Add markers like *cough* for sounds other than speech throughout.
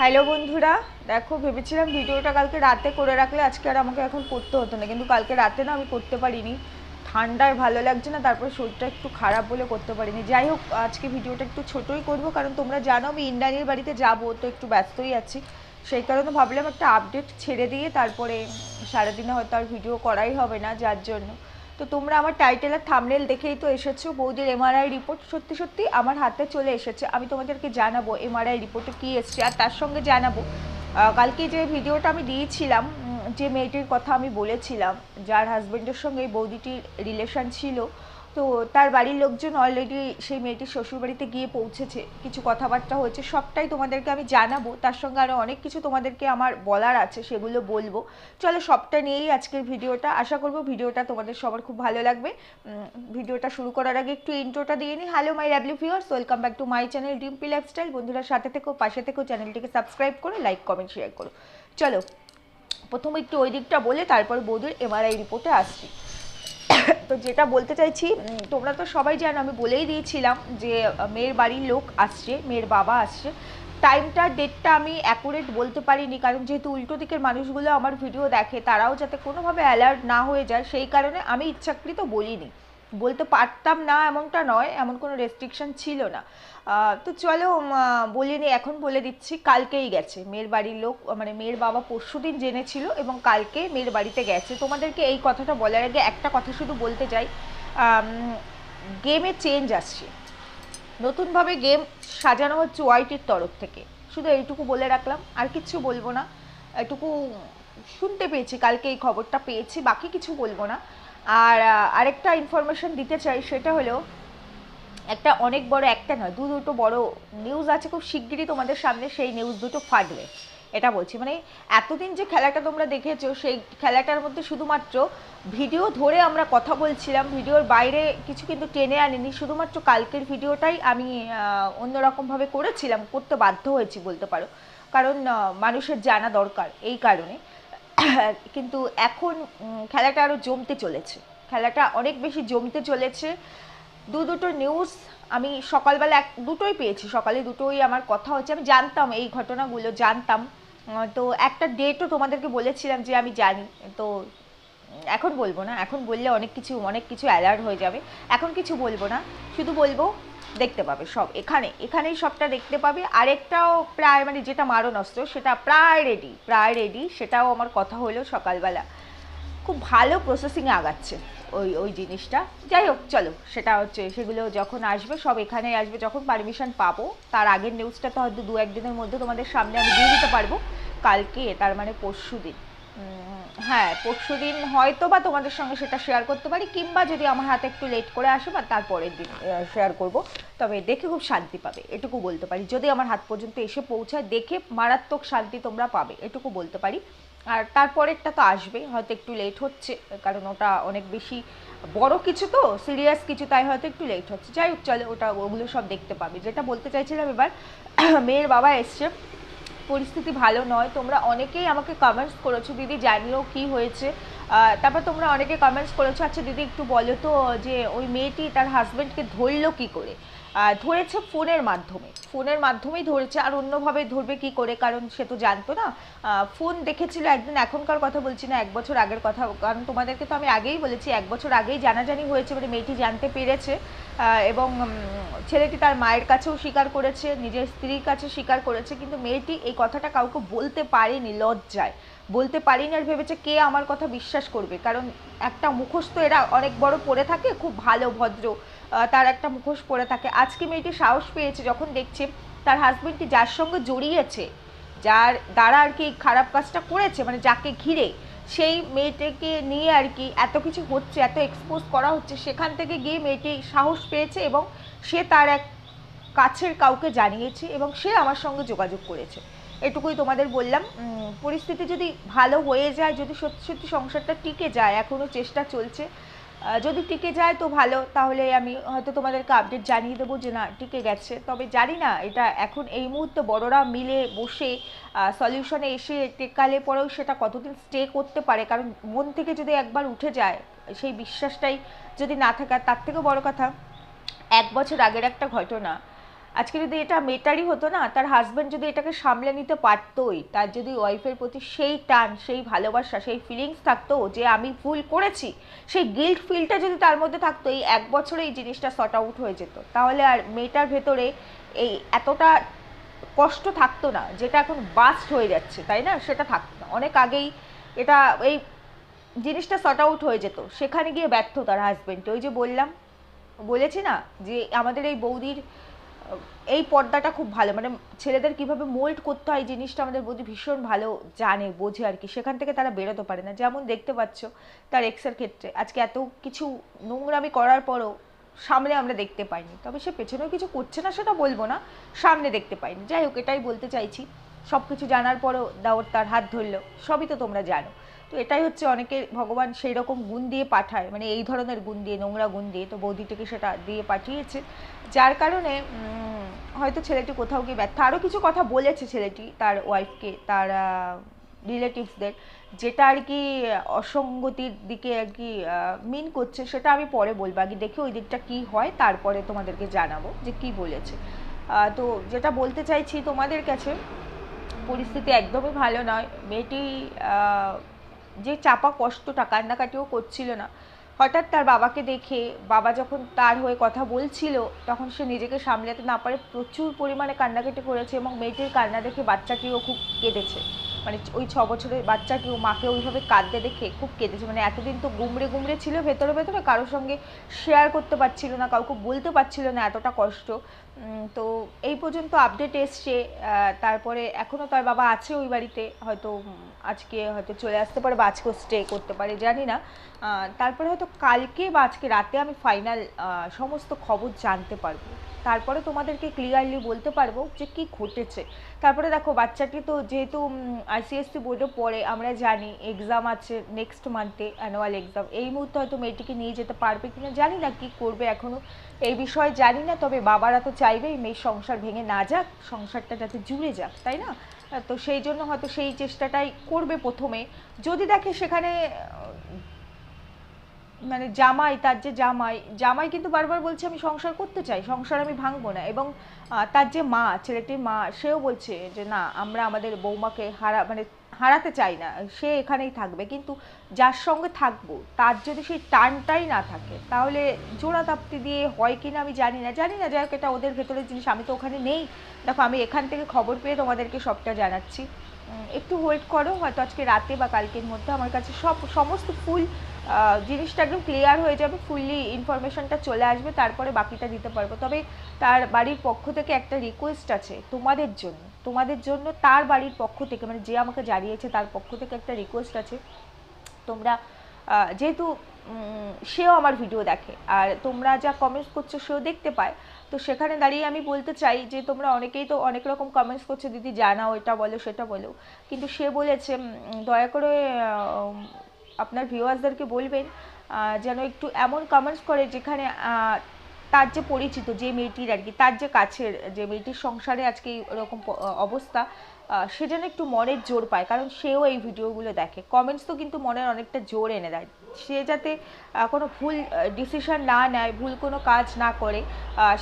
Hello বন্ধুরা, দেখো ভেবেছিলাম ভিডিওটা কালকে রাতে করে রাখলে আজকে আর আমাকে এখন করতে হতো না, কিন্তু কালকে রাতে না আমি করতে পারিনি। ঠান্ডায় ভালো লাগছে না, তারপরে শরীরটা একটু খারাপ বলে করতে পারিনি। যাই হোক, আজকে ভিডিওটা একটু ছোটোই করব, কারণ তোমরা জানো আমি ইন্দ্রাণীর বাড়িতে যাব, তো একটু ব্যস্তই আছি। সেই কারণে ভাবলাম একটা আপডেট ছেড়ে দিয়ে তারপরে সারাদিনে হয়তো আর ভিডিও করাই হবে না, যার জন্য। তো তোমরা আমার টাইটেল আর থামনেল দেখেই তো এসেছ, বৌদির এমআরআই রিপোর্ট সত্যি সত্যি আমার হাতে চলে এসেছে। আমি তোমাদেরকে জানাব এমআরআই রিপোর্টে কী এসছে আর তার সঙ্গে জানাব। কালকে যে ভিডিওটা আমি দিয়েছিলাম যে মেয়েটির কথা আমি বলেছিলাম, যার হাজব্যান্ডের সঙ্গে এই বৌদিটির রিলেশান ছিল তো তার বাড়ির লোকজন অলরেডি সেই মেয়েটির শ্বশুরবাড়িতে গিয়ে পৌঁছেছে, কিছু কথাবার্তা হয়েছে, সবটাই তোমাদেরকে আমি জানাব, তার সঙ্গে আরও অনেক কিছু তোমাদেরকে আমার বলার আছে, সেগুলো বলব। চলো সবটা নিয়েই আজকের ভিডিওটা, আশা করব ভিডিওটা তোমাদের সবার খুব ভালো লাগবে। ভিডিওটা শুরু করার আগে একটু ইন্ট্রোটা দিয়ে নিই। Hello my lovely viewers welcome back to my channel Dimpi lifestyle বন্ধুরা সাথে থেকেও পাশে থেকেও চ্যানেলটিকে সাবস্ক্রাইব করো লাইক কমেন্ট শেয়ার করো। চলো, প্রথমে একটু ওই দিকটা বলে, তারপর বৌদির এমআরআই রিপোর্টে আসছি। তো যেটা বলতে চাইছি তোমরা তো সবাই জানো, আমি বলেই দিয়েছিলাম যে মেয়ের বাড়ির লোক আসছে, মেয়ের বাবা আসছে। টাইমটা, ডেটটা আমি অ্যাকুরেট বলতে পারিনি, কারণ যেহেতু উল্টো দিকের মানুষগুলো আমার ভিডিও দেখে, তারাও যাতে কোনোভাবে অ্যালার্ট না হয়ে যায়, সেই কারণে আমি ইচ্ছাকৃত বলিনি। বলতে পারতাম না এমনটা নয় এমন কোনো রেস্ট্রিকশন ছিল না। তো চলো আহ, বলিনি এখন বলে দিচ্ছি কালকেই গেছে। মেয়ের বাড়ির লোক মানে মেয়ের বাবা পরশু দিন জেনেছিল এবং কালকে মেয়ের বাড়িতে গেছে। তোমাদেরকে এই কথাটা বলার আগে একটা কথা শুধু বলতে চাই। গেমে চেঞ্জ আসছে। নতুনভাবে গেম সাজানো হচ্ছে ওয়াইটির তরফ থেকে। শুধু এইটুকু বলে রাখলাম আর কিচ্ছু বলব না। এটুকু শুনতে পেয়েছি কালকে এই খবরটা পেয়েছি বাকি কিছু বলব না। আর আরেকটা ইনফরমেশন দিতে চাই, সেটা হলো, একটা অনেক বড় একটা নয়, দু দুটো বড় নিউজ আছে, খুব শিগগিরই তোমাদের সামনে সেই নিউজ দুটো ফাটবে, এটা বলছি। মানে এতদিন যে খেলাটা তোমরা দেখেছ, সেই খেলাটার মধ্যে শুধুমাত্র ভিডিও ধরে আমরা কথা বলছিলাম ভিডিওর বাইরে কিছু কিন্তু টেনে আনিনি, শুধুমাত্র কালকের ভিডিওটাই আমি অন্যরকমভাবে করেছিলাম, করতে বাধ্য হয়েছি বলতে পারো। কারণ মানুষের জানা দরকার, এই কারণে। *coughs* কিন্তু এখন খেলাটা আরও জমতে চলেছে। খেলাটা অনেক বেশি জমতে চলেছে। দু দুটো নিউজ আমি সকালবেলা এক, দুটোই পেয়েছি। সকালে দুটোই আমার কথা হচ্ছে। আমি জানতাম এই ঘটনাগুলো, জানতাম। তো একটা ডেটও তোমাদেরকে বলেছিলাম যে আমি জানি। তো এখন বলব না। এখন বললে অনেক কিছু অনেক কিছু অ্যালার্ট হয়ে যাবে। এখন কিছু বলব না। শুধু বলব দেখতে পাবে সব। এখানে, এখানেই সবটা দেখতে পাবে। আরেকটাও প্রায় মানে যেটা মারণ অস্ত্র সেটা প্রায় রেডি প্রায় রেডি সেটাও আমার কথা হলো সকালবেলা। খুব ভালো প্রসেসিংয়ে আগাচ্ছে ওই ওই জিনিসটা। যাই হোক, চলো, সেটা হচ্ছে, সেগুলো যখন আসবে, সব এখানে আসবে। যখন পারমিশন পাবো, তার আগের নিউজটা তো হয়তো দু একদিনের মধ্যে তোমাদের সামনে আমি দিয়ে দিতে পারব। কালকে, তার মানে পরশু দিন হ্যাঁ পরশু দিন হয়তো বা তোমাদের সঙ্গে সেটা শেয়ার করতে পারি, কিংবা যদি আমার হাতে একটু লেট করে আসে বা তারপরের দিন শেয়ার করব। তবে দেখে খুব শান্তি পাবে, এটুকু বলতে পারি। যদি আমার হাত পর্যন্ত এসে পৌঁছায়, দেখে মারাত্মক শান্তি তোমরা পাবে, এটুকু বলতে পারি। আর তারপরেরটা তো আসবে, হয়তো একটু লেট হচ্ছে, কারণ ওটা অনেক বেশি বড় কিছু তো সিরিয়াস কিছু, তাই হয়তো একটু লেট হচ্ছে। যাই হোক, চলে ওটা, ওগুলো সব দেখতে পাবে। যেটা বলতে চাইছিলাম এবার, *coughs* মেয়ের বাবা এসছে। পরিস্থিতি ভালো নয়। তোমরা অনেকেই আমাকে কমেন্টস করেছ, দিদি, জানিও কি হয়েছে? তারপর তোমরা অনেকে কমেন্টস করেছ আচ্ছা দিদি, একটু বলো তো, যে ওই মেয়েটি তার হাজব্যান্ডকে ধরলো কি করে? ধরেছে ফোনের মাধ্যমে। ফোনের মাধ্যমেই ধরেছে, আর অন্যভাবে ধরবে কি করে? কারণ সে তো জানতো না। ফোন দেখেছিল একদিন, এখনকার কথা বলছি না, এক বছর আগের কথা। কারণ তোমাদেরকে তো আমি আগেই বলেছি, এক বছর আগেই জানাজানি হয়েছে মানে মেয়েটি জানতে পেরেছে। এবং ছেলেটি তার মায়ের কাছেও স্বীকার করেছে, নিজের স্ত্রীর কাছে স্বীকার করেছে, কিন্তু মেয়েটি এই কথাটা কাউকে বলতে পারেনি লজ্জায়। বলতে পারিনি আর ভেবেছে কে আমার কথা বিশ্বাস করবে। কারণ একটা মুখোশ তো এরা অনেক বড় পরে থাকে, খুব ভালো, ভদ্র তার একটা মুখোশ পরে থাকে। আজকে মেয়েটি সাহস পেয়েছে যখন দেখছে তার হাজব্যান্ডটি যার সঙ্গে জড়িয়েছে, যার দ্বারা আর কি খারাপ কাজটা করেছে মানে যাকে ঘিরে সেই মেয়েটাকে নিয়ে আর কি এত কিছু হচ্ছে, এত এক্সপোজ করা হচ্ছে, সেখান থেকে গিয়ে মেয়েটি সাহস পেয়েছে এবং সে তার এক কাছের কাউকে জানিয়েছে এবং সে আমার সঙ্গে যোগাযোগ করেছে। এটুকুই তোমাদের বললাম। পরিস্থিতি যদি ভালো হয়ে যায়, যদি সত্যি সত্যি সংসারটা টিকে যায় এখনও চেষ্টা চলছে যদি টিকে যায় তো ভালো। তাহলে আমি হয়তো তোমাদেরকে আপডেট জানিয়ে দেবো যে না, টিকে গেছে। তবে জানি না, এটা এখন এই মুহূর্তে বড়রা মিলে বসে সলিউশনে এসে টেকালে পরেও সেটা কতদিন স্টে করতে পারে? কারণ মন থেকে যদি একবার উঠে যায়, সেই বিশ্বাসটাই যদি না থাকে তার থেকেও বড় কথা, এক বছর আগের একটা ঘটনা আজকে যদি এটা মেটারই হতো না, তার হাজব্যান্ড যদি এটাকে সামলে নিতে পারতোই, তার যদি ওয়াইফের প্রতি সেই টান, সেই ভালোবাসা, সেই ফিলিংস থাকতো যে আমি ভুল করেছি, সেই গিল্ট ফিলটা যদি তার মধ্যে থাকতো, এই এক বছরে এই জিনিসটা সর্ট আউট হয়ে যেত। তাহলে আর মেয়েটার ভেতরে এই এতটা কষ্ট থাকতো না, যেটা এখন বাস্ট হয়ে যাচ্ছে, তাই না? সেটা থাকতো না। অনেক আগেই এটা, এই জিনিসটা সর্ট আউট হয়ে যেত। সেখানে গিয়ে ব্যর্থ তার হাজবেন্ড ওই যে বললাম, বলেছি না যে আমাদের এই বৌদির এই পর্দাটা খুব ভালো মানে ছেলেদের কীভাবে মোল্ড করতে হয় জিনিসটা আমাদের বৌদি ভীষণ ভালো জানে, বোঝে আর কি। সেখান থেকে তারা বেরোতে পারে না। যেমন দেখতে পাচ্ছ তার এক্সের ক্ষেত্রে। আজকে এত কিছু নোংরামি করার পরও সামনে আমরা দেখতে পাইনি। তবে সে পেছনেও কিছু করছে না সেটা বলব না, সামনে দেখতে পাইনি। যাই হোক, এটাই বলতে চাইছি। সব কিছু জানার পরও দাওর তার হাত ধরলো। সবই তো তোমরা জানো। তো এটাই হচ্ছে অনেকে ভগবান সেই রকম গুণ দিয়ে পাঠায় মানে এই ধরনের গুণ দিয়ে, নোংরা গুণ দিয়ে, তো বৌদিটিকে সেটা দিয়ে পাঠিয়েছে। যার কারণে হয়তো ছেলেটি কোথাও গিয়ে ব্যর্থ আরও কিছু কথা বলেছে ছেলেটি, তার ওয়াইফকে তার রিলেটিভসদের যেটা আর কি অসঙ্গতির দিকে আর কি মিন করছে, সেটা আমি পরে বলব। আগে দেখি ওই দিকটা কী হয়, তারপরে তোমাদেরকে জানাব যে কি বলেছে। তো যেটা বলতে চাইছি তোমাদের কাছে, পরিস্থিতি একদমই ভালো নয়। মেয়েটি যে চাপা কষ্টটা কান্নাকাটিও করছিল না। হঠাৎ তার বাবাকে দেখে, বাবা যখন তার হয়ে কথা বলছিল, তখন সে নিজেকে সামলাতে না পারে, প্রচুর পরিমাণে কান্নাকাটি করেছে এবং মেয়েটির কান্না দেখে বাচ্চাটিও খুব কেঁদেছে। মানে ওই ছ বছরের বাচ্চাটিও মাকে ওইভাবে কাঁদতে দেখে খুব কেঁদেছে। মানে এতদিন তো গুমড়ে গুমড়ে ছিল, ভেতরে ভেতরে কারোর সঙ্গে শেয়ার করতে পারছিল না, কাউকে বলতে পারছিল না এতটা কষ্ট। তো এই পর্যন্ত আপডেট এসছে। তারপরে এখনও তার বাবা আছে ওই বাড়িতে। হয়তো আজকে হয়তো চলে আসতে পারে বা আজকেও স্টে করতে পারে, জানি না। তারপরে হয়তো কালকে বা আজকে রাতে আমি ফাইনাল সমস্ত খবর জানতে পারব। তারপরে তোমাদেরকে ক্লিয়ারলি বলতে পারব যে কি ঘটেছে। তারপরে দেখো, বাচ্চাটি তো যেহেতু আইসিএসসি বোর্ডে পড়ে, আমরা জানি এক্সাম আছে নেক্সট মান্থে অ্যানুয়াল এক্সাম এই মুহূর্তে হয়তো মেয়েটিকে নিয়ে যেতে পারবে কিনা জানি না কি করবে এখনও। এই বিষয়ে জানি না, তবে বাবারা তো চাইবেই মেয়ের সংসার ভেঙে না যাক, সংসারটা যাতে জুড়ে যাক, তাই না? তো সেই জন্য হয়তো সেই চেষ্টাটাই করবে প্রথমে। যদি দেখে সেখানে মানে জামাই, তার যে জামাই জামাই কিন্তু বারবার বলছে, আমি সংসার করতে চাই, সংসার আমি ভাঙবো না। এবং তার যে মা, ছেলেটির মা, সেও বলছে যে, না, আমরা আমাদের বৌমাকে হারা মানে হারাতে চাই না। সে এখানেই থাকবে। কিন্তু যার সঙ্গে থাকব, তার যদি সেই টানটাই না থাকে, তাহলে জোড়া তাপ্তি দিয়ে হয় কিনা আমি জানি না। জানি না, যাই হোক, এটা ওদের ভেতরের জিনিস। আমি তো ওখানে নেই। দেখো, আমি এখান থেকে খবর পেয়ে তোমাদেরকে সবটা জানাচ্ছি। একটু ওয়েট করো। হয়তো আজকে রাতে বা কালকের মধ্যে আমার কাছে সব, সমস্ত ফুল জিনিসটা একদম ক্লিয়ার হয়ে যাবে ফুললি ইনফরমেশনটা চলে আসবে, তারপরে বাকিটা দিতে পারব। তবে তার বাড়ির পক্ষ থেকে একটা রিকোয়েস্ট আছে তোমাদের জন্য। তোমাদের জন্য তার বাড়ির পক্ষ থেকে মানে যে আমাকে জানিয়েছে তার পক্ষ থেকে একটা রিকোয়েস্ট আছে। তোমরা যেহেতু সেও আমার ভিডিও দেখে, আর তোমরা যা কমেন্টস করছ সেও দেখতে পায়। তো সেখানে দাঁড়িয়ে আমি বলতে চাই যে, তোমরা অনেকেই তো অনেক রকম কমেন্টস করছ, দিদি, জানাও, এটা বলো, সেটা বলো। কিন্তু সে বলেছে দয়া করে আপনার ভিউয়ার্সদেরকে বলবেন যেন একটু এমন কমেন্টস করে যেখানে তার যে পরিচিত যে মেয়েটির আর কি, তার যে কাছের, যে মেয়েটির সংসারে আজকে এরকম অবস্থা সে যেন একটু মনের জোর পায়। কারণ সেও এই ভিডিওগুলো দেখে। কমেন্টস তো কিন্তু মনের অনেকটা জোর এনে দেয়। সে যাতে কোনো ভুল ডিসিশন না নেয়, ভুল কোনো কাজ না করে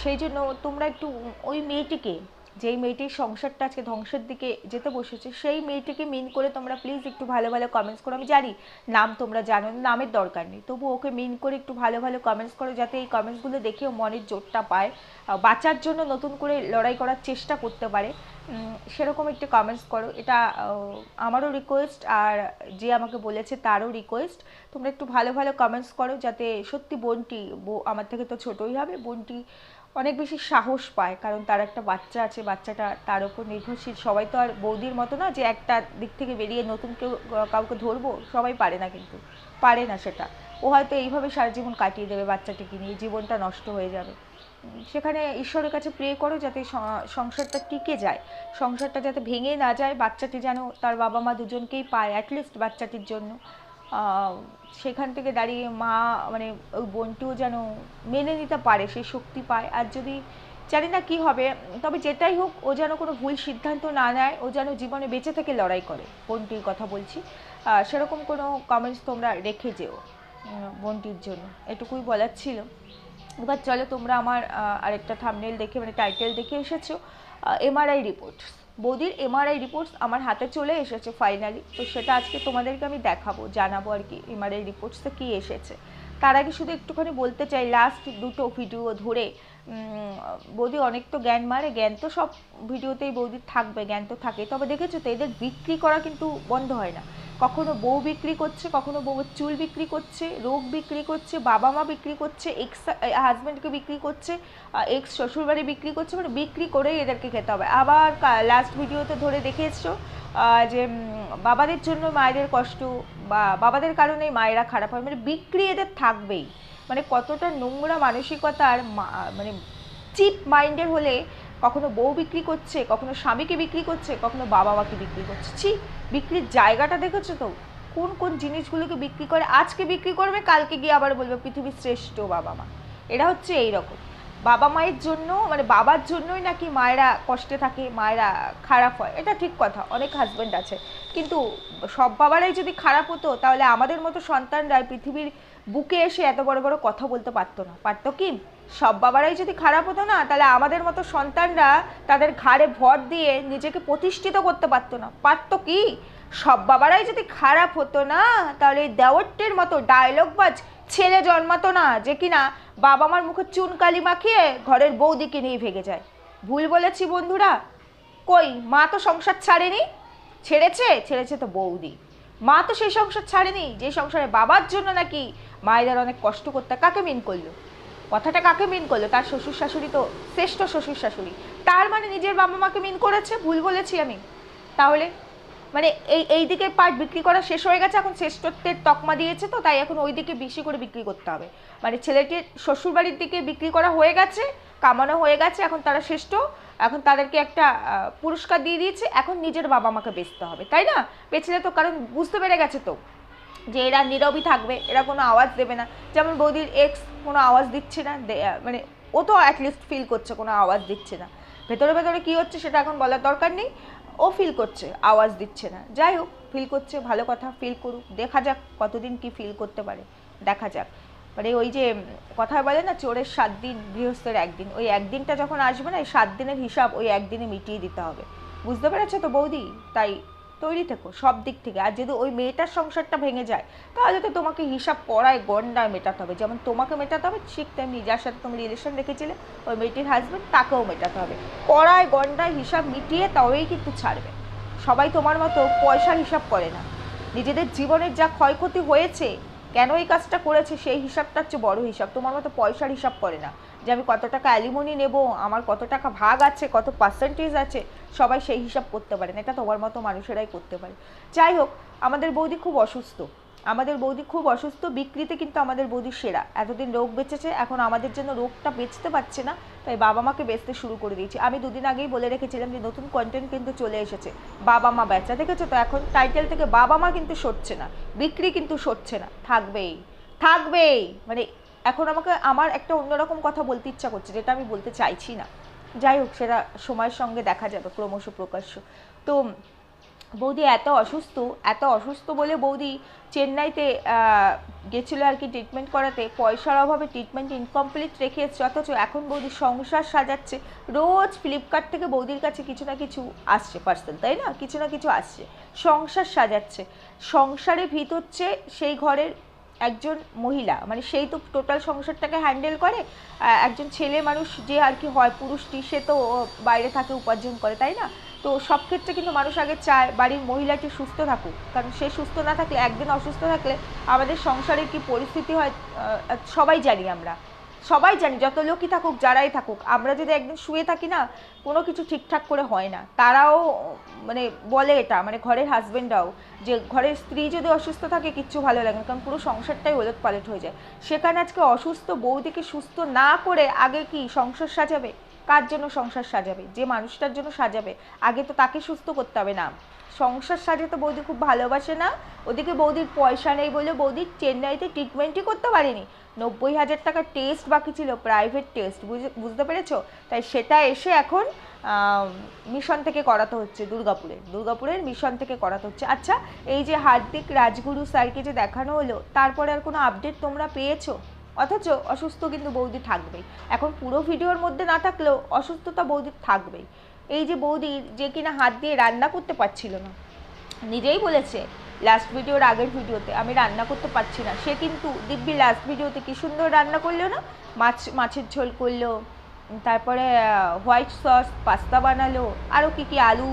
সেই জন্য তোমরা একটু ওই মেয়েটিকে যেই মেয়েটির সংসারটা আজকে ধ্বংসের দিকে যেতে বসেছে, সেই মেয়েটিকে মিন করে তোমরা প্লিজ একটু ভালো ভালো কমেন্টস করো। আমি জানি নাম তোমরা জানো, নামের দরকার নেই। তবু ওকে মিন করে একটু ভালো ভালো কমেন্টস করো যাতে এই কমেন্টসগুলো দেখেও মনের জোরটা পায় বাঁচার জন্য নতুন করে লড়াই করার চেষ্টা করতে পারে। সেরকম একটি কমেন্টস করো। এটা আমারও রিকোয়েস্ট আর যে আমাকে বলেছে তারও রিকোয়েস্ট তোমরা একটু ভালো ভালো কমেন্টস করো যাতে সত্যি বোনটি, বো- আমার থেকে তো ছোটই হবে, বোনটি অনেক বেশি সাহস পায়, কারণ তার একটা বাচ্চা আছে, বাচ্চাটা তার উপর নির্ভরশীল। সবাই তো আর বৌদির মতো না যে একটা দিক থেকে বেরিয়ে নতুন কেউ, কাউকে ধরবো, সবাই পারে না কিন্তু, পারে না সেটা। ও হয়তো এইভাবে সারা জীবন কাটিয়ে দেবে বাচ্চাটিকে নিয়ে জীবনটা নষ্ট হয়ে যাবে। সেখানে ঈশ্বরের কাছে প্রে করো যাতে সংসারটা টিকে যায়। সংসারটা যাতে ভেঙে না যায়, বাচ্চাটি যেন তার বাবা মা দুজনকেই পায় অ্যাটলিস্ট বাচ্চাটির জন্য। সেখান থেকে দাঁড়িয়ে মা মানে ওই বোনটিও যেন মেনে নিতে পারে সেই শক্তি পায়। আর যদি জানি না কি হবে, তবে যেটাই হোক, ও যেন কোনো ভুল সিদ্ধান্ত না নেয়, ও যেন জীবনে বেঁচে থেকে লড়াই করে, বোনটির কথা বলছি। সেরকম কোনো কমেন্টস তোমরা রেখে যেও বোনটির জন্য। এটুকুই বলার ছিল। এবার চলো তোমরা আমার আরেকটা থামনেল দেখে মানে টাইটেল দেখে এসেছ এমআরআই রিপোর্টস বৌদির এমআরআই রিপোর্টস আমার হাতে চলে এসেছে ফাইনালি তো সেটা আজকে তোমাদেরকে আমি দেখাবো, জানাব আর কি এমআরআই রিপোর্টসে কী এসেছে। তার আগে শুধু একটুখানি বলতে চাই লাস্ট দুটো ভিডিও ধরে বৌদি অনেক তো জ্ঞান মারে, জ্ঞান তো সব ভিডিওতেই বৌদির থাকবে, জ্ঞান তো থাকে তবে দেখেছ তো এদের বিক্রি করা কিন্তু বন্ধ হয় না। কখনো বউ বিক্রি করছে কখনো বউয়ের চুল বিক্রি করছে রোগ বিক্রি করছে বাবা মা বিক্রি করছে এক্স হাজব্যান্ডকে বিক্রি করছে এক্স শ্বশুরবাড়ি বিক্রি করছে মানে বিক্রি করেই এদেরকে খেতে হবে। আবার লাস্ট ভিডিওতে ধরে দেখেছ আহ, যে বাবাদের জন্য মায়েদের কষ্ট বা বাবাদের কারণেই মায়েরা খারাপ হয় মানে বিক্রি এদের থাকবেই। মানে কতটা নোংরা মানসিকতার মানে চিপ মাইন্ডের হলে কখনো বউ বিক্রি করছে, কখনো স্বামীকে বিক্রি করছে, কখনো বাবা মাকে বিক্রি করছে। ছি, বিক্রির জায়গাটা দেখেছ তো? কোন কোন জিনিসগুলোকে বিক্রি করে, আজকে বিক্রি করবে, কালকে গিয়ে আবার বলবে পৃথিবীর শ্রেষ্ঠ বাবা মা এরা হচ্ছে এই রকম বাবা মায়ের জন্য মানে বাবার জন্যই নাকি মায়েরা কষ্টে থাকে, মায়েরা খারাপ হয়, এটা ঠিক কথা, অনেক হাজবেন্ড আছে। কিন্তু সব বাবারাই যদি খারাপ হতো, তাহলে আমাদের মতো সন্তানরা পৃথিবীর বুকে এসে এত বড় বড় কথা বলতে পারতো না। পারতো কি? সব বাবারাই যদি খারাপ হতো না, তাহলে আমাদের মতো সন্তানরা তাদের ঘাড়ে ভর দিয়ে নিজেকে প্রতিষ্ঠিত করতে পারতো না। পারতো কি? সব বাবারাই যদি খারাপ হতো না, তাহলে দেওয়ারটির মতো ডায়লগ বাজ ছেলে জন্মাতো না, যে কিনা বাবা মার মুখে চুন কালি মাখিয়ে ঘরের বৌদিকে নিয়ে ভেগে যায়। ভুল বলেছি বন্ধুরা? কই, মা তো সংসার ছাড়েনি? ছেড়েছে? ছেড়েছে তো বৌদি। মা তো সেই সংসার ছাড়েনি, যে সংসারে বাবার জন্য নাকি মায়েদের অনেক কষ্ট করতে কাকে মিন করল? কথাটা কাকে মিন করল? তার শ্বশুর শাশুড়ি তো শ্রেষ্ঠ শ্বশুর শাশুড়ি। তার মানে নিজের বাবা মাকে মিন করেছে? ভুল বলেছি আমি। তাহলে মানে এই এই দিকে পার্ট বিক্রি করা শেষ হয়ে গেছে, এখন শ্রেষ্ঠত্বের তকমা দিয়েছে তো, তাই এখন ওই দিকে বেশি করে বিক্রি করতে হবে। মানে ছেলেটির শ্বশুরবাড়ির দিকে বিক্রি করা হয়ে গেছে, কামানো হয়ে গেছে, এখন তারা শ্রেষ্ঠ। এখন তাদেরকে একটা পুরস্কার দিয়ে দিয়েছে, এখন নিজের বাবা মাকে বেচতে হবে, তাই না? বেচলে তো কারণ বুঝতে পেরে গেছে তো। যে এরা নীরবই থাকবে, এরা কোনো আওয়াজ দেবে না। যেমন বৌদির এক্স কোনো আওয়াজ দিচ্ছে না মানে ও তো অ্যাটলিস্ট ফিল করছে, কোনো আওয়াজ দিচ্ছে না। ভেতরে ভেতরে কী হচ্ছে সেটা এখন বলার দরকার নেই। ও ফিল করছে, আওয়াজ দিচ্ছে না। যাই হোক ফিল করছে, ভালো কথা ফিল করুক। দেখা যাক কতদিন কি ফিল করতে পারে। দেখা যাক। মানে ওই যে কথায় বলে না, চোরের সাত দিন, গৃহস্থের একদিন। ওই একদিনটা যখন আসবে না, এই সাত দিনের হিসাব ওই একদিনে মিটিয়ে দিতে হবে। বুঝতে পেরেছ তো বৌদি? তাই তৈরি থেকো, সব দিক থেকে। আর যদি ওই মেয়েটার সংসারটা ভেঙে যায়, তাহলে তো তোমাকে হিসাব পড়ায় গন্ডায় মেটাতে হবে। যেমন তোমাকে মেটাতে হবে, ঠিক তেমনি যার সাথে তুমি রিলেশন রেখেছিলে, ওই মেয়েটির হাজবেন্ড তাকেও মেটাতে হবে। পড়ায় গন্ডায় হিসাব মিটিয়ে তবেই কিন্তু ছাড়বে। সবাই তোমার মতো পয়সার হিসাব করে না। নিজেদের জীবনের যা ক্ষয়ক্ষতি হয়েছে, কেন এই কাজটা করেছে, সেই হিসাবটা হচ্ছে বড় হিসাব। তোমার মতো পয়সার হিসাব করে না। যে আমি কত টাকা অ্যালিমনি নেব, আমার কত টাকা ভাগ আছে, কত পার্সেন্টেজ আছে, সবাই সেই হিসাব করতে পারে না। এটা তোমার মতো মানুষেরাই করতে পারে। যাই হোক, আমাদের বৌদি খুব অসুস্থ। আমাদের বৌদি খুব অসুস্থ, বিক্রিতে কিন্তু আমাদের বৌদি সেরা। এতদিন রোগ বেঁচেছে, এখন আমাদের জন্য রোগটা বেচতে পারছে না, তাই বাবা মাকে বেচতে শুরু করে দিয়েছি। আমি দুদিন আগেই বলে রেখেছিলাম যে নতুন কন্টেন্ট কিন্তু চলে এসেছে। বাবা মা বেচা, দেখেছ তো? এখন টাইটেল থেকে বাবা মা কিন্তু সরছে না, বিক্রি কিন্তু সরছে না। থাকবেই থাকবেই। মানে এখন আমাকে আমার একটা অন্যরকম কথা বলতে ইচ্ছা করছে, যেটা আমি বলতে চাইছি না। যাই হোক, সেটা সময়ের সঙ্গে দেখা যাবে, ক্রমশ প্রকাশ্য। তো, বৌদি এত অসুস্থ এত অসুস্থ বলে বৌদি চেন্নাইতে গেছিল আর কি ট্রিটমেন্ট করাতে, পয়সার অভাবে ট্রিটমেন্ট ইনকমপ্লিট রেখে এসছে, অথচ এখন বৌদি সংসার সাজাচ্ছে। রোজ ফ্লিপকার্ট থেকে বৌদির কাছে কিছু না কিছু আসছে পার্সেল তাই না? কিছু না কিছু আসছে। সংসার সাজাচ্ছে। সংসারে ভিত হচ্ছে সেই ঘরের একজন মহিলা মানে সেই তো টোটাল সংসারটাকে হ্যান্ডেল করে একজন ছেলে মানুষ যে আর কি হয়, পুরুষটি, সে তো বাইরে থাকে, উপার্জন করে, তাই না? তো সব ক্ষেত্রে কিন্তু মানুষ আগে চায় বাড়ির মহিলাটি সুস্থ থাকুক, কারণ সে সুস্থ না থাকলে, একদিন অসুস্থ থাকলে আমাদের সংসারের কি পরিস্থিতি হয় সবাই জানি আমরা। সবাই জানি, যত লোকই থাকুক, যারাই থাকুক, আমরা যদি একদিন শুয়ে থাকি না, কোনো কিছু ঠিকঠাক করে হয় না। তারাও মানে বলে এটা মানে ঘরের হাজবেন্ডরাও, যে ঘরের স্ত্রী যদি অসুস্থ থাকে, কিচ্ছু ভালো লাগে না, কারণ পুরো সংসারটাই ওলট পালট হয়ে যায়। সেখানে আজকে অসুস্থ বৌদিকে সুস্থ না করে আগে কি সংসার সাজাবে? কার জন্য সংসার সাজাবে? যে মানুষটার জন্য সাজাবে? আগে তো তাকে সুস্থ করতে হবে না। সংসার সাজাতে বৌদি খুব ভালোবাসে না। ওদিকে বৌদির পয়সা নেই বলে বৌদি চেন্নাইতে ট্রিটমেন্টই করতে পারেনি। নব্বই হাজার টাকা টেস্ট বাকি ছিল প্রাইভেট টেস্ট বুঝতে পেরেছ? তাই সেটা এসে এখন মিশন থেকে করাতে হচ্ছে দুর্গাপুরে। দুর্গাপুরের মিশন থেকে করাতে হচ্ছে। আচ্ছা এই যে হার্দিক রাজগুরু স্যারকে যে দেখানো হলো, তারপরে আর কোনো আপডেট তোমরা পেয়েছ? অথচ অসুস্থ কিন্তু বৌদি থাকবেই। এখন পুরো ভিডিওর মধ্যে না থাকলেও অসুস্থতা বৌদির থাকবেই। এই যে বৌদি যে কিনা হাত দিয়ে রান্না করতে পারছিল না। নিজেই বলেছে লাস্ট ভিডিওর আগের ভিডিওতে আমি রান্না করতে পারছি না। সে কিন্তু দিব্যি লাস্ট ভিডিওতে কি সুন্দর রান্না করল না? মাছ, মাছের ঝোল করল, তারপরে হোয়াইট সস পাস্তা বানালো আরও কি কি আলু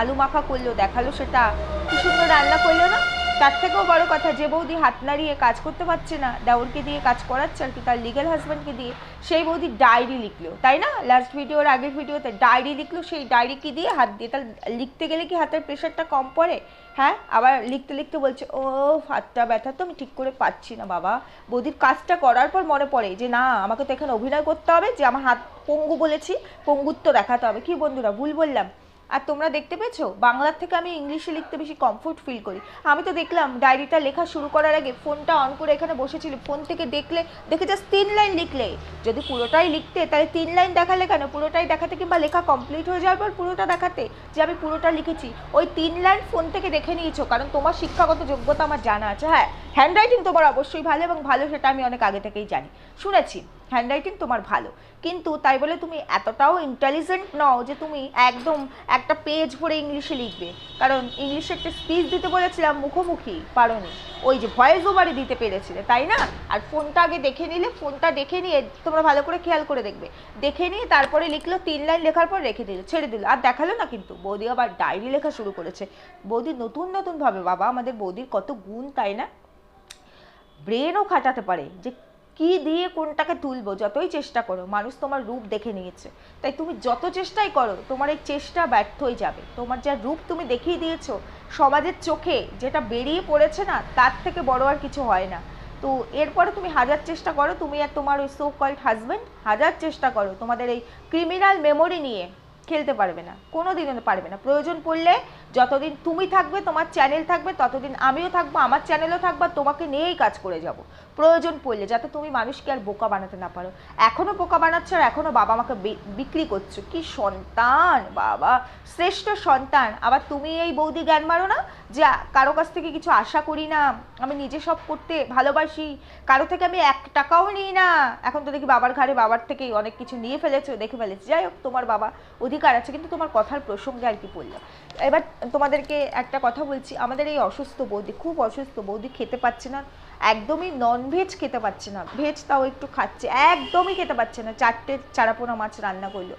আলু মাখা করল, দেখাল সেটা। কি সুন্দর রান্না করল না? তার থেকেও বড় কথা, যে বৌদি হাত নাড়িয়ে কাজ করতে পারছে না, দেওরকে দিয়ে কাজ করাচ্ছে আর কি, তার লিগেল হাজব্যান্ডকে দিয়ে, সেই বৌদি ডায়েরি লিখলো, তাই না? লাস্ট ভিডিওর আগের ভিডিওতে ডায়েরি লিখলো, সেই ডায়েরি কি দিয়ে হাত দিয়ে তার লিখতে গেলে কি হাতের প্রেশারটা কম পড়ে? হ্যাঁ? আবার লিখতে লিখতে বলছে, ও, হাতটা ব্যথা তো, আমি ঠিক করে পাচ্ছি না বাবা। বৌদির কাজটা করার পর মনে পড়ে যে, না, আমাকে তো এখানে অভিনয় করতে হবে, যে আমার হাত পঙ্গু বলেছি, পঙ্গুত্ব দেখাতে হবে। কি বন্ধুরা, ভুল বললাম। আর তোমরা দেখতে পেয়েছ? বাংলার থেকে আমি ইংলিশে লিখতে বেশি কমফোর্ট ফিল করি। আমি তো দেখলাম ডায়েরিটা লেখা শুরু করার আগে ফোনটা অন করে এখানে বসেছিল। ফোন থেকে দেখলে, দেখে জাস্ট তিন লাইন লিখলে। যদি পুরোটাই লিখতে, তাহলে তিন লাইন দেখালে কেন? পুরোটাই দেখাতে কিংবা লেখা কমপ্লিট হয়ে যাওয়ার পর পুরোটা দেখাতে যে আমি পুরোটা লিখেছি, ওই তিন লাইন ফোন থেকে দেখে নিয়েছো। কারণ তোমার শিক্ষাগত যোগ্যতা আমার জানা আছে। হ্যাঁ হ্যান্ডরাইটিং তোমার অবশ্যই ভালো এবং ভালো, সেটা আমি অনেক আগে থেকেই জানি। শুনেছি। হ্যান্ডরাইটিং তোমার ভালো। কিন্তু তাই বলে তুমি এতটাও ইন্টেলিজেন্ট নও যে তুমি একদম একটা পেজ ভরে ইংলিশে লিখবে। কারণ ইংলিশে একটা স্পিচ দিতে বলেছিলাম, মুখোমুখি, পারোনি। ওই যে ভয়েস ওভারে দিতে পেরেছিলে, তাই না? আর ফোনটা আগে দেখে নিলে ফোনটা দেখে নিয়ে তোমরা ভালো করে খেয়াল করে দেখবে। দেখে নিয়ে তারপরে লিখলো, তিন লাইন লেখার পর রেখে দিল, ছেড়ে দিল। আর দেখাল না কিন্তু, বৌদি আবার ডায়েরি লেখা শুরু করেছে। বৌদি নতুন নতুন ভাবে বাবা আমাদের বৌদির কত গুণ, তাই না? ব্রেনও খাটাতে পারে যে কি দিয়ে কোনটাকে তুলবো? যতই চেষ্টা করো, মানুষ তোমার রূপ দেখে নিয়েছে। তাই তুমি যত চেষ্টাই করো, তোমার এই চেষ্টা ব্যর্থই যাবে। তোমার যা রূপ তুমি দেখিয়ে দিয়েছ, সমাজের চোখে যেটা বেরিয়ে পড়েছে না, তার থেকে বড় আর কিছু হয় না। তো এরপরে তুমি হাজার চেষ্টা করো, তুমি আর তোমার ওই সো কল্ড হাজব্যান্ড হাজার চেষ্টা করো, তোমাদের এই ক্রিমিনাল মেমোরি নিয়ে খেলতে পারবে না কোনো দিনও পারবে না। প্রয়োজন পড়লে যতদিন তুমি থাকবে, তোমার চ্যানেল থাকবে, ততদিন আমিও থাকব, আমার চ্যানেলও থাকব তোমাকে নিয়েই কাজ করে যাব। প্রয়োজন পড়লে, যাতে তুমি মানুষকে আর বোকা বানাতে না পারো। এখনও বোকা বানাচ্ছ আর এখনও বাবা আমাকে বিক্রি করছ। কি সন্তান, বাবা! শ্রেষ্ঠ সন্তান। আবার তুমি এই বৌদি জ্ঞান মারো না যে, কারও কাছ থেকে কিছু আশা করি না। আমি নিজে সব করতে ভালোবাসি। কারও থেকে আমি এক টাকাও নিই না। এখন তো দেখি বাবার ঘাড়ে বাবার থেকেই অনেক কিছু নিয়ে ফেলেছো, দেখে ফেলেছি। যাই হোক, তোমার বাবা অধিকার আছে, কিন্তু তোমার কথার প্রসঙ্গে আর কি পড়লাম এবার তোমাদেরকে একটা কথা বলছি, আমাদের এই অসুস্থ বৌদি, খুব অসুস্থ বৌদি খেতে পাচ্ছে না, একদমই নন ভেজ খেতে পাচ্ছে না ভেজ তাও একটু খাচ্ছে, একদমই খেতে পাচ্ছে না, চারটে চারাপোনা মাছ রান্না করল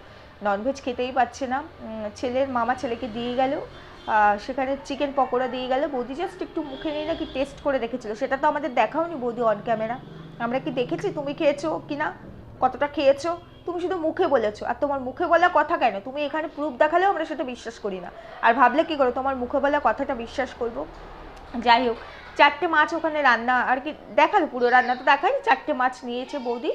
ননভেজ খেতেই পাচ্ছে না ছেলের মামা ছেলেকে দিয়ে গেল সেখানে চিকেন পকোড়া দিয়ে গেল, বৌদি জাস্ট একটু মুখে নিয়ে নাকি টেস্ট করে দেখেছিল, সেটা তো আমাদের দেখাওনি বৌদি অন ক্যামেরা আমরা কি দেখেছি, তুমি খেয়েছো কি না কতটা খেয়েছো তুমি শুধু মুখে বলেছ। আর তোমার মুখে বলা কথা কেন? তুমি এখানে প্রুফ দেখালেও আমরা সেটা বিশ্বাস করি না। আর ভাবলে কি করে? তোমার মুখে বলা কথাটা বিশ্বাস করব। যাই হোক, চারটে মাছ ওখানে রান্না আর কি দেখাল পুরো রান্না তো দেখাই চারটে মাছ নিয়েছে বৌদি।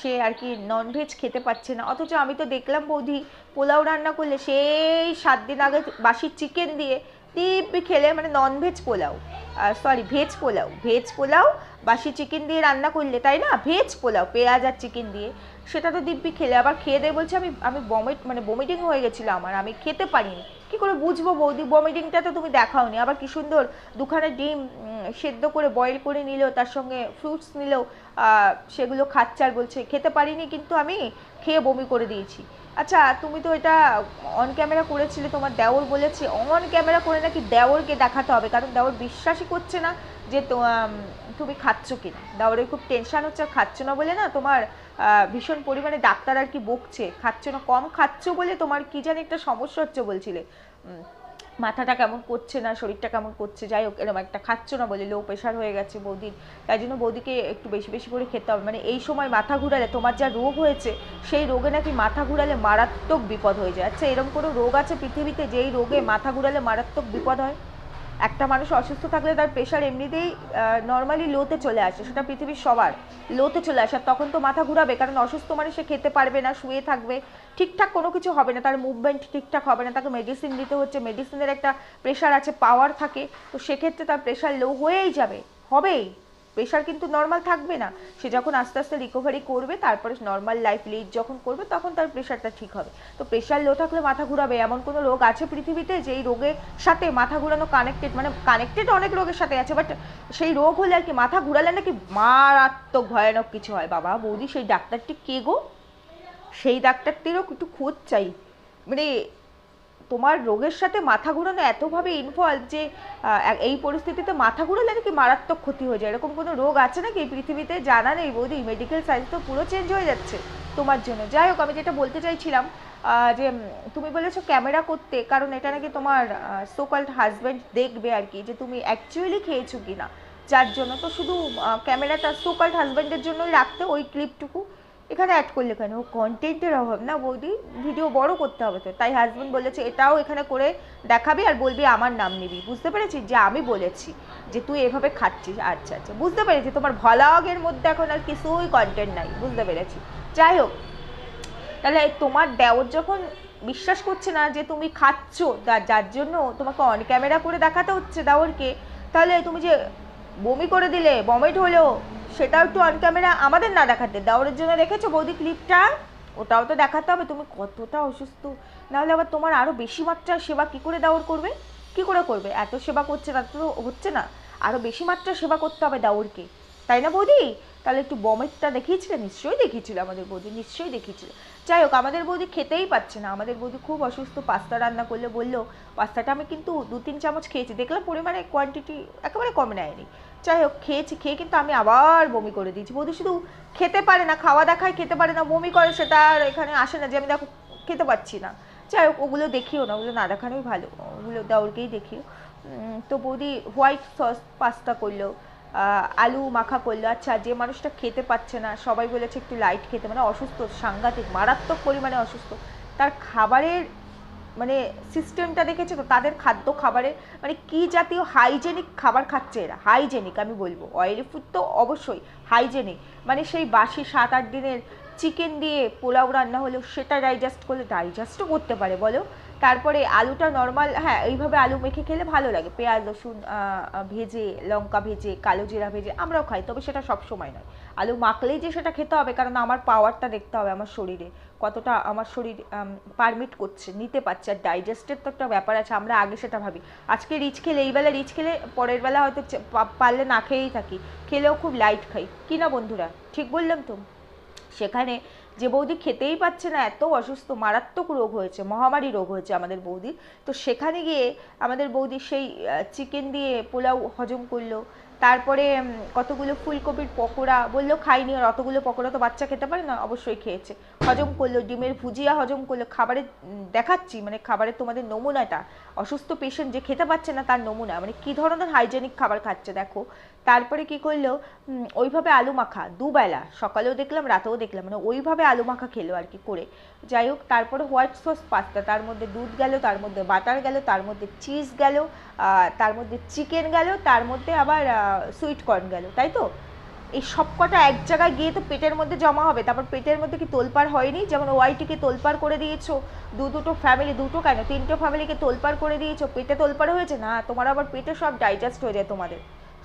সে আর কি ননভেজ খেতে পাচ্ছে না। অথচ আমি তো দেখলাম বৌদি পোলাও রান্না করলে সেই সাত দিন আগে বাসির চিকেন দিয়ে দিব্যি খেলে মানে non veg pulao. Sorry veg pulao. Veg pulao বাসি চিকেন দিয়ে রান্না করলে, তাই না? ভেজ পোলাও, পেঁয়াজ আর চিকেন দিয়ে। সেটা তো দিব্যি খেলে। আবার খেয়ে দেয় বলছে, আমি আমি বমিট মানে বমিটিং হয়ে গেছিল আমার, আমি খেতে পারিনি। কি করে বুঝব বৌদি? বমিটিংটা তো তুমি দেখাওনি। আবার কি সুন্দর দুখানা ডিম সেদ্ধ করে বয়েল করে নিল, তার সঙ্গে ফ্রুটস নিলেও সেগুলো খাচ্ছে আর বলছে, খেতে পারিনি কিন্তু আমি খেয়ে বমি করে দিয়েছি। আচ্ছা তুমি তো এটা অন ক্যামেরা করেছিলে, তোমার দেওর বলেছে। অন ক্যামেরা করে নাকি দেওরকে দেখাতে হবে, কারণ দেওর বিশ্বাসই করছে না। যে তুমি খাচ্ছ কিনা? দেওরের খুব টেনশন হচ্ছে খাচ্ছ না বলে না তোমার ভীষণ পরিমাণে ডাক্তার আর কি বকছে। খাচ্ছ না, কম খাচ্ছ বলে তোমার কি জানি একটা সমস্যা হচ্ছে বলছিলে। মাথাটা কেমন করছে না, শরীরটা কেমন করছে? যাই হোক এরকম একটা খাচ্ছ না বলে লো প্রেশার হয়ে গেছে বৌদির। তাই জন্য বৌদিকে একটু বেশি বেশি করে খেতে হবে। মানে এই সময় মাথা ঘুরালে তোমার যা রোগ হয়েছে, সেই রোগে নাকি মাথা ঘুরালে মারাত্মক বিপদ হয়ে যায়। আচ্ছা এরকম কোনো রোগ আছে পৃথিবীতে যেই রোগে মাথা ঘুরালে মারাত্মক বিপদ হয়? একটা মানুষ অসুস্থ থাকলে তার প্রেশার এমনিতেই নর্মালি লোতে চলে আসে, সেটা পৃথিবীর সবার লোতে চলে আসে। আর তখন তো মাথা ঘুরাবে, কারণ অসুস্থ মানে সে খেতে পারবে না, শুয়ে থাকবে, ঠিকঠাক কোনো কিছু হবে না, তার মুভমেন্ট ঠিকঠাক হবে না, তাকে মেডিসিন দিতে হচ্ছে মেডিসিনের একটা প্রেশার আছে পাওয়ার থাকে, তো সেক্ষেত্রে তার প্রেশার লো হয়েই যাবে, হবেই। প্রেশার কিন্তু নর্মাল থাকবে না। সে যখন আস্তে আস্তে রিকভারি করবে, তারপরে নর্মাল লাইফ লিড যখন করবে, তখন তার প্রেশারটা ঠিক হবে। তো প্রেশার লো থাকলে মাথা ঘুরাবে। এমন কোনো রোগ আছে পৃথিবীতে যেই রোগের সাথে মাথা ঘুরানো কানেক্টেড মানে কানেক্টেড অনেক রোগের সাথে আছে বাট সেই রোগ হলে আর কি মাথা ঘুরালে নাকি মারাত্মক ভয়ানক কিছু হয়। বাবা, বৌদি, সেই ডাক্তারটি কে গো? সেই ডাক্তারটিরও একটু খোঁজ চাই। মানে তোমার রোগের সাথে মাথা ঘুরানো এতভাবে ইনভলভ যে এই পরিস্থিতিতে মাথা ঘুরালে নাকি মারাত্মক ক্ষতি হয়ে যায়? এরকম কোনো রোগ আছে নাকি? এই পৃথিবীতে জানা নেই বৌদি মেডিকেল সায়েন্স তো পুরো চেঞ্জ হয়ে যাচ্ছে তোমার জন্য। যাই হোক, আমি যেটা বলতে চাইছিলাম যে তুমি বলেছ ক্যামেরা করতে, কারণ এটা নাকি তোমার সোকল্ড হাজব্যান্ড দেখবে আর কি, যে তুমি অ্যাকচুয়ালি খেয়েছো কি না যার জন্য তো শুধু ক্যামেরাটা সোকল্ড হাজব্যান্ডের জন্যই রাখতে, ওই ক্লিপটুকু এখানে অ্যাড করলে কেন? কন্টেন্টের অভাব না বৌদি ভিডিও বড় করতে হবে তো। তাই হাজবেন্ড বলেছে, এটাও এখানে করে দেখাবি আর বলবি আমার নাম নিবি। বুঝতে পেরেছিস? যে আমি বলেছি যে তুই এভাবে খাচ্ছিস। আচ্ছা আচ্ছা বুঝতে পেরেছি। তোমার ভ্লগের মধ্যে এখন আর কিছুই কন্টেন্ট নাই, বুঝতে পেরেছি। যাই হোক, তাহলে তোমার দেওর যখন বিশ্বাস করছে না যে তুমি খাচ্ছ যার জন্য তোমাকে অন ক্যামেরা করে দেখাতে হচ্ছে দেওরকে, তাহলে তুমি যে বমি করে দিলে বমিট হলো সেটাও একটু অন ক্যামেরা আমাদের না দেখাতে। দেওরের জন্য রেখেছো বৌদি ক্লিপটা ওটাও তো দেখাতে হবে। তুমি কতটা অসুস্থ? নাহলে আবার তোমার আরও বেশি মাত্রার সেবা কী করে দেওয়ার করবে? কি করে করবে? এত সেবা করছে তা তো হচ্ছে না। আরও বেশি মাত্রার সেবা করতে হবে দেওরকে। তাই না বৌদি? তাহলে একটু বমেটটা দেখিয়েছিলে? নিশ্চয়ই দেখিয়েছিল আমাদের বৌদি, নিশ্চয়ই দেখিয়েছিল। যাই হোক, আমাদের বৌদি খেতেই পাচ্ছে না। আমাদের বৌদি খুব অসুস্থ, পাস্তা রান্না করলে বলল, পাস্তাটা আমি কিন্তু দু তিন চামচ খেয়েছি। দেখলাম পরিমাণে কোয়ান্টিটি একেবারে কম নেয়নি। যাই হোক, খেয়েছি, খেয়ে কিন্তু আমি আবার বমি করে দিয়েছি। বৌদি শুধু খেতে পারে না, খাওয়া দেখায় খেতে পারে না, বমি করে সেটা আর এখানে আসে না যে আমি দেখো খেতে পাচ্ছি না। যাই হোক, ওগুলো দেখিও না, ওগুলো না দেখানোই ভালো, ওগুলো দেওরকেই দেখিও। তো বৌদি হোয়াইট সস পাস্তা করল আলু মাখা করল। আচ্ছা যে মানুষটা খেতে পাচ্ছে না, সবাই বলেছে একটু লাইট খেতে মানে অসুস্থ, সাংঘাতিক, মারাত্মক পরিমাণে অসুস্থ, তার খাবারের মানে সিস্টেমটা দেখেছ তো? তাদের খাদ্য খাবারে মানে কি জাতীয় হাইজেনিক খাবার খাচ্ছে এরা? হাইজেনিক আমি বলব। অয়েলি ফুড তো অবশ্যই হাইজেনিক মানে সেই বাসি সাত আট দিনের চিকেন দিয়ে পোলাও রান্না হলেও সেটা ডাইজেস্ট করলে ডাইজেস্টও করতে পারে, বলো? তারপরে আলুটা নর্মাল হ্যাঁ এইভাবে আলু মেখে খেলে ভালো লাগে। পেঁয়াজ, রসুন ভেজে, লঙ্কা ভেজে, কালো জিরা ভেজে আমরাও খাই, তবে সেটা সব সময় নয়। আলু মাখলেই যে সেটা খেতে হবে, কারণ আমার পাওয়ারটা দেখতে হবে আমার শরীরে। কতটা আমার শরীর পারমিট করছে, নিতে পারছে আর ডাইজেস্টের তো একটা ব্যাপার আছে, আমরা আগে সেটা ভাবি। আজকে রিচ খেলে, এই বেলা রিচ খেলে পরের বেলা হয়তো পারলে না খেয়েই থাকি। খেলেও খুব লাইট খাই। কি না বন্ধুরা? ঠিক বললাম তো? সেখানে যে বৌদি খেতেই পাচ্ছে না, এত অসুস্থ, মারাত্মক রোগ হয়েছে, মহামারী রোগ হয়েছে আমাদের বৌদির। তো সেখানে গিয়ে আমাদের বৌদি সেই চিকেন দিয়ে পোলাও হজম করল। তারপরে কতগুলো ফুলকপির পকোড়া বলল, খাইনি আর অতগুলো পকোড়া তো বাচ্চা খেতে পারে না, অবশ্যই খেয়েছে। হজম করল ডিমের ভুজিয়া হজম করল খাবারের উম, দেখাচ্ছি মানে খাবারের তোমাদের নমুনাটা অসুস্থ পেশেন্ট যে খেতে পাচ্ছে না তার নমুনা মানে কি ধরনের হাইজেনিক খাবার খাচ্ছে দেখো। তারপরে কি করল ওইভাবে আলু মাখা দুবেলা সকালেও দেখলাম রাতেও দেখলাম মানে ওইভাবে আলু মাখা খেলো আর কি করে। যাই হোক তারপরে হোয়াইট সস পাস্তা তার মধ্যে দুধ গেল তার মধ্যে বাটার গেল তার মধ্যে চিজ গেল তার মধ্যে চিকেন গেল তার মধ্যে আবার সুইট কর্ন গেল তাই তো? এই সবকটা এক জায়গায় গিয়ে তো পেটের মধ্যে জমা হবে। তারপর পেটের মধ্যে কি তোলপাড় হয়নি? যেমন ওয়াইটিকে তোলপাড় করে দিয়েছ, দু দুটো ফ্যামিলি দুটো কেন? তিনটে ফ্যামিলিকে তোলপাড় করে দিয়েছ, পেটে তোলপাড় হয়েছে? না, তোমার আবার পেটে সব ডাইজেস্ট হয়ে যায় তোমাদের।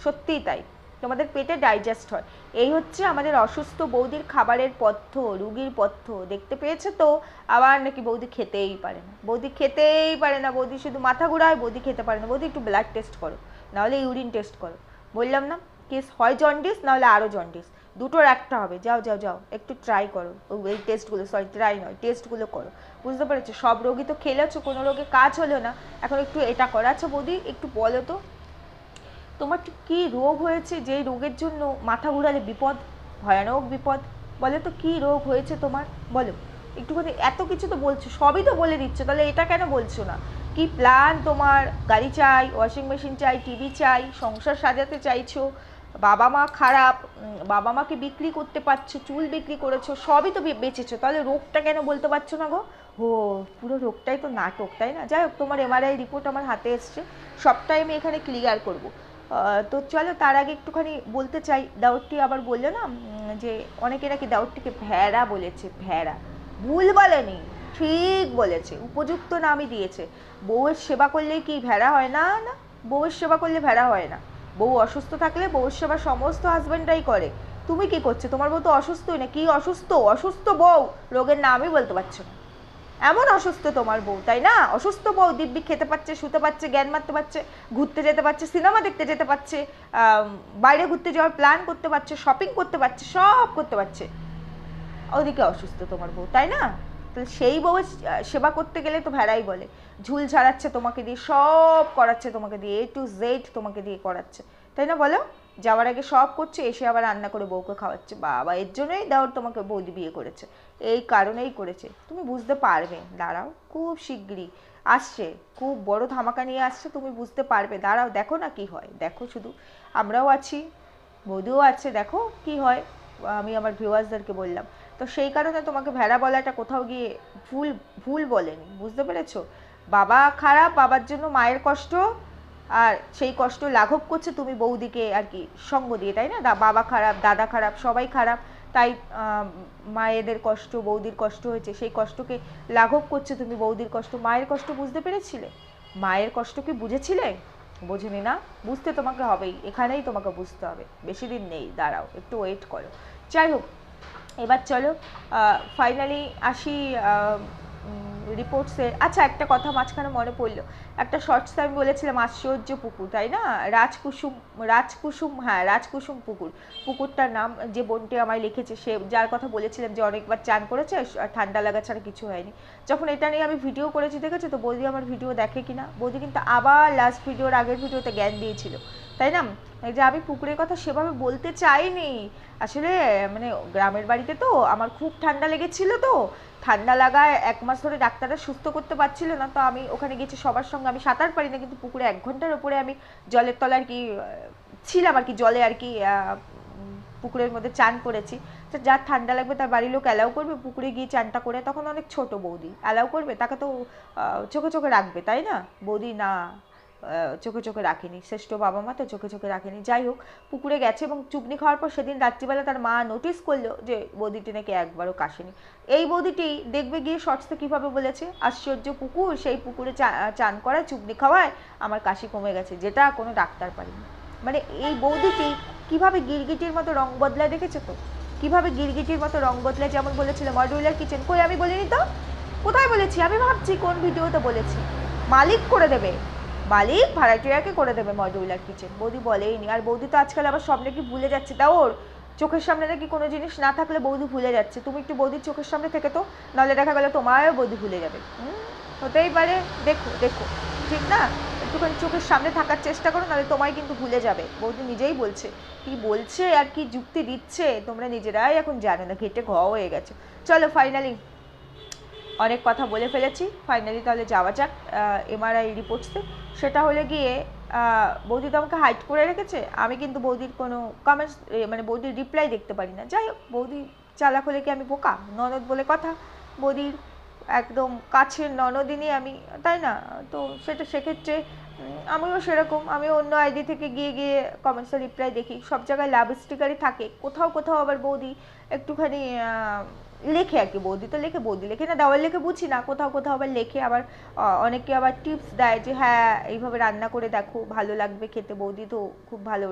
সত্যিই তাই। তোমাদের পেটে ডাইজেস্ট হয়। এই হচ্ছে আমাদের অসুস্থ বৌদির খাবারের পথ্য, রুগীর পথ্য। দেখতে পেয়েছ তো? আবার নাকি বৌদি খেতেই পারে না। বৌদি খেতেই পারে না। বৌদি শুধু মাথা ঘুরায়, বৌদি খেতে পারে না। বৌদি একটু ব্লাড টেস্ট করো। নাহলে ইউরিন টেস্ট করো। বললাম না কেস হয় জন্ডিস নাহলে আরও জন্ডিস দুটোর একটা হবে। যাও যাও যাও, একটু ট্রাই করো। এই টেস্টগুলো সরি ট্রাই নয় টেস্টগুলো করো। বুঝতে পেরেছ? সব রোগী তো খেলেছো, কোনো রোগে কাজ হলো না। এখন একটু এটা করো। আচ্ছা বৌদি, একটু বলো তো, তোমার কী রোগ হয়েছে যেই রোগের জন্য মাথা ঘুরালে বিপদ, ভয়ানক বিপদ? বলো তো, কী রোগ হয়েছে তোমার? বলো। একটুখানি এত কিছু তো বলছো, সবই তো বলে দিচ্ছ, তাহলে এটা কেন বলছো না? কি প্ল্যান তোমার? গাড়ি চাই ওয়াশিং মেশিন চাই টিভি চাই, সংসার সাজাতে চাইছো বাবা মা খারাপ বাবা মাকে বিক্রি করতে পারছ, চুল বিক্রি করেছ, সবই তো বেচেছো, তাহলে রোগটা কেন বলতে পারছ না গো? ও, পুরো রোগটাই তো নাটক, তাই না? যাই হোক, তোমার এমআরআই রিপোর্ট আমার হাতে এসছে, সবটাই আমি এখানে ক্লিয়ার করব। তো চলো, তার আগে একটুখানি বলতে চাই, দাউদটি আবার বলল না যে অনেকে নাকি দাউদটিকে ভেড়া বলেছে, ভেড়া। ভুল বলেনি, ঠিক বলেছে, উপযুক্ত নামই দিয়েছে। বউয়ের সেবা করলেই কি ভেড়া হয়? না না, বউয়ের সেবা করলে ভেড়া হয় না। বউ অসুস্থ থাকলে বউর সেবা সমস্ত হাজবেন্ডরাই করে। তুমি কি করছ? তোমার বউ তো অসুস্থই না, কি অসুস্থ? অসুস্থ বউ, রোগের নামই বলতে পারছ না। এমন অসুস্থ তোমার বউ, তাই না? অসুস্থ বউ দিব্যি খেতে পাচ্ছে, শুতে পাচ্ছে, জ্ঞান মারতে পারছে ঘুরতে যেতে পারছে সিনেমা দেখতে যেতে পারছে বাইরে ঘুরতে যাওয়ার প্ল্যান করতে পারছে শপিং করতে পারছে, সব করতে পারছে। ওদিকে অসুস্থ তোমার বউ, তাই না? তাহলে সেই বউ সেবা করতে গেলে তো ভেড়াই বলে। ঝুল ঝাড়াচ্ছে তোমাকে দিয়ে, সব করাচ্ছে তোমাকে দিয়ে এ টু জেড তোমাকে দিয়ে করাচ্ছে। তাই না বলো? যাওয়ার আগে সব করছে, এসে আবার রান্না করে বউকে খাওয়াচ্ছে। বাবা, এর জন্যই দেওয়ার তোমাকে বৌদি বিয়ে করেছে। এই কারণেই করেছে। তুমি বুঝতে পারবে। দাঁড়াও, খুব শিগগিরই। আসছে, খুব বড় ধামাকা নিয়ে আসছে, তুমি বুঝতে পারবে। দাঁড়াও, দেখো না কি হয়। দেখো শুধু, আমরাও আছি, বৌদিও আছে, দেখো কি হয়। আমি আমার ভিউয়ার্সদেরকে বললাম। তো সেই কারণে তোমাকে ভেড়া বলাটা কোথাও গিয়ে ভুল ভুল বলেনি। বুঝতে পেরেছ? বাবা খারাপ, বাবার জন্য মায়ের কষ্ট, আর সেই কষ্ট লাঘব করছে তুমি বৌদিকে আর কি সঙ্গ দিয়ে, তাই না? বাবা খারাপ, দাদা খারাপ, সবাই খারাপ, তাই মায়েদের কষ্ট, বৌদির কষ্ট হয়েছে, সেই কষ্টকে লাঘব করছে তুমি বৌদির কষ্ট। মায়ের কষ্ট বুঝতে পেরেছিলে? মায়ের কষ্ট কি বুঝেছিলে? বোঝেনি না? বুঝতে তোমাকে হবেই, এখানেই তোমাকে বুঝতে হবে, বেশি দিন নেই, দাঁড়াও, একটু ওয়েট করো। যাই হোক, এবার চলো ফাইনালি আসি রিপোর্টসে আচ্ছা একটা কথা মাঝখানে মনে পড়ল। একটা শর্টসে আমি বলেছিলাম, আশ্চর্য পুকুর, তাই না? রাজকুসুম রাজকুসুম হ্যাঁ রাজকুসুম পুকুর। পুকুরটার নাম যে বোনটি আমায় লিখেছে, সে যার কথা বলেছিলাম যে অনেকবার চান করেছে ঠান্ডা লাগা ছাড়া কিছু হয়নি। যখন এটা নিয়ে আমি ভিডিও করেছি, দেখেছ তো? বৌদি আমার ভিডিও দেখে কিনা? বৌদি কিন্তু আবার লাস্ট ভিডিওর আগের ভিডিওতে জ্ঞান দিয়েছিল, তাই না? যে আমি পুকুরের কথা সেভাবে বলতে চাইনি। আসলে মানে গ্রামের বাড়িতে তো আমার খুব ঠান্ডা লেগেছিল তো ঠান্ডা লাগায় এক মাস ধরে ডাক্তাররা সুস্থ করতে পারছিল না, তো আমি ওখানে গেছি সবার সঙ্গে। আমি সাঁতার পারি না, কিন্তু পুকুরে এক ঘণ্টার উপরে আমি জলের তলায় আর কি ছিলাম আর কি, জলে আর কি পুকুরের মধ্যে চান করেছি। তো যার ঠান্ডা লাগবে তার বাড়ির লোক অ্যালাউ করবে, পুকুরে গিয়ে চানটা করে। তখন অনেক ছোট বৌদি অ্যালাউ করবে? তাকে তো চোখে চোখে রাখবে, তাই না? বৌদি, না। চোখে চোখে রাখেনি। শ্রেষ্ঠ বাবা মা তো চোখে চোখে রাখেনি। যাই হোক, পুকুরে গেছে এবং চুপনি খাওয়ার পর সেদিন রাত্রিবেলা তার মা নোটিস করল যে বৌদিটি নাকি একবারও কাশেনি। এই বৌদিটি দেখবে গিয়ে শর্টসে কীভাবে বলেছে, আশ্চর্য পুকুর, সেই পুকুরে চান করায় চুপনি খাওয়ায়, আমার কাশি কমে গেছে, যেটা কোনো ডাক্তার পারেনি। মানে এই বৌদিটি কীভাবে গিরগিটির মতো রং বদলায় দেখেছ তো? কীভাবে গিরগিটির মতো রং বদলায় যেমন বলেছিল মডিউলার কিচেন, কই আমি বলিনি তো? কোথায় বলেছি? আমি ভাবছি কোন ভিডিওতে বলেছি। মালিক করে দেবে। মালিক ভাড়াটিয়াকে করে দেবে মডিউলার কিচেন বৌদি বলেইনি। আর বৌদি তো আজকাল আবার সব নাকি ভুলে যাচ্ছে? তা ওর চোখের সামনে নাকি কোনো জিনিস না থাকলে বৌদি ভুলে যাচ্ছে। তুমি একটু বৌদির চোখের সামনে থেকে তো, নাহলে দেখা গেলো তোমারও বৌদি ভুলে যাবে। হতেই পারে। দেখো দেখো। ঠিক না? একটুখানি চোখের সামনে থাকার চেষ্টা করো, নাহলে তোমায় কিন্তু ভুলে যাবে। বৌদি নিজেই বলছে। কি বলছে আর কি যুক্তি দিচ্ছে, তোমরা নিজেরাই এখন জানো না। ঘেটে ঘ হয়ে গেছে। চলো ফাইনালি অনেক কথা বলে ফেলেছি। ফাইনালি তাহলে যাওয়া যাক এমআরআই রিপোর্টসে সেটা হলে গিয়ে বৌদি তো আমাকে হাইট করে রেখেছে। আমি কিন্তু বৌদির কোনো কমেন্টস মানে বৌদির রিপ্লাই দেখতে পারি না। যাই হোক, বৌদি চালাক হলে কি আমি বোকা? ননদ বলে কথা। বৌদির একদম কাছের ননদিনই আমি, তাই না? তো সেটা, সেক্ষেত্রে আমিও সেরকম। আমি অন্য আইডি থেকে গিয়ে গিয়ে কমেন্টসের রিপ্লাই দেখি। সব জায়গায় লাভ স্টিকারই থাকে। কোথাও কোথাও আবার বৌদি একটুখানি লেখে আর কি, বৌদি তো লেখে, বৌদি লেখে। না দেওয়ার লেখে বুঝি না, কোথাও কোথাও আবার লেখে, আবার অনেকে আবার টিপস দেয় যে হ্যাঁ এইভাবে রান্না করে দেখো, ভালো লাগবে খেতে। বৌদি তো খুব ভালো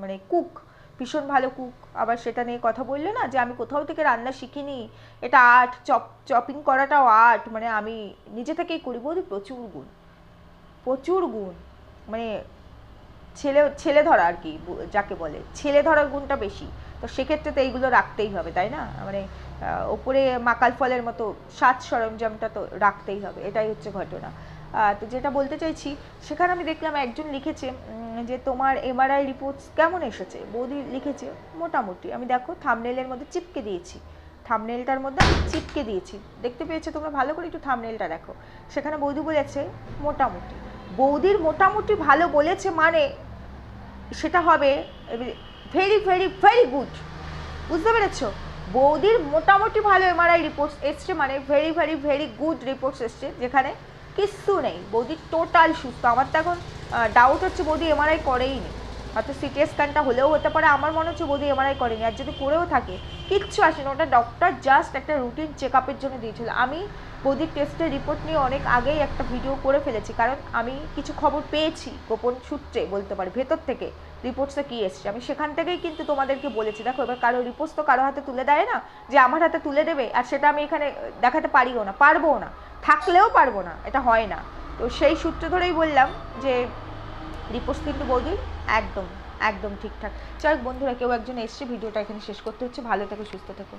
মানে কুক ভীষণ ভালো কুক আবার সেটা নিয়ে কথা বলল না যে, আমি কোথাও থেকে রান্না শিখিনি। এটা আর্ট, চপ, চপিং করাটাও আর্ট। মানে আমি নিজে থেকেই করি, বৌদি, প্রচুর গুণ। প্রচুর গুণ। মানে ছেলে ছেলে ধরা আর কি যাকে বলে। ছেলে ধরার গুণটা বেশি। তো সেক্ষেত্রে তো এইগুলো রাখতেই হবে, তাই না? মানে ওপরে মাকাল ফলের মতো সাজ সরঞ্জামটা তো রাখতেই হবে, এটাই হচ্ছে ঘটনা। তো যেটা বলতে চাইছি, সেখানে আমি দেখলাম একজন লিখেছে যে তোমার এমআরআই রিপোর্টস কেমন এসেছে? বৌদি লিখেছে, মোটামুটি। আমি দেখো থামনেলের মধ্যে চিপকে দিয়েছি। থামনেলটার মধ্যে আমি চিপকে দিয়েছি। দেখতে পেয়েছ তোমরা? ভালো করে একটু থামনেলটা দেখো। সেখানে বৌদি বলেছে, মোটামুটি। বৌদির মোটামুটি ভালো বলেছে মানে সেটা হবে ভেরি ভেরি ভেরি গুড বুঝতে পেরেছ? বৌদির মোটামুটি ভালো এমআরআই রিপোর্টস এসছে মানে very very very good reports এসছে, যেখানে কিচ্ছু নেই। বৌদি টোটাল সুস্থ। আমার তো এখন ডাউট হচ্ছে বৌদি এমআরআই করেই নি। হয়তো সিটি স্ক্যানটা হলেও হতে পারে, আমার মনে হচ্ছে বৌদি এমআরআই করেনি। আর যদি করেও থাকে, কিচ্ছু আসেনি ওটা ডক্টর জাস্ট একটা রুটিন চেক আপের জন্য দিয়েছিল। আমি বৌদির টেস্টের রিপোর্ট নিয়ে অনেক আগেই একটা ভিডিও করে ফেলেছি, কারণ আমি কিছু খবর পেয়েছি গোপন সূত্রে বলতে পারি, ভেতর থেকে। রিপোর্টসে কী এসছে? আমি সেখান থেকেই কিন্তু তোমাদেরকে বলেছি। দেখো, এবার কারও রিপোর্টস তো কারও হাতে তুলে দেয় না যে আমার হাতে তুলে দেবে আর সেটা আমি এখানে দেখাতে পারিও না পারব না, থাকলেও পারব না, এটা হয় না। তো সেই সূত্র ধরেই বললাম যে রিপোর্টস কিন্তু বৌদি একদম একদম ঠিকঠাক। যাই বন্ধুরা, কেউ একজন এসছে, ভিডিওটা এখানে শেষ করতে হচ্ছে। ভালো থেকো, সুস্থ থেকো।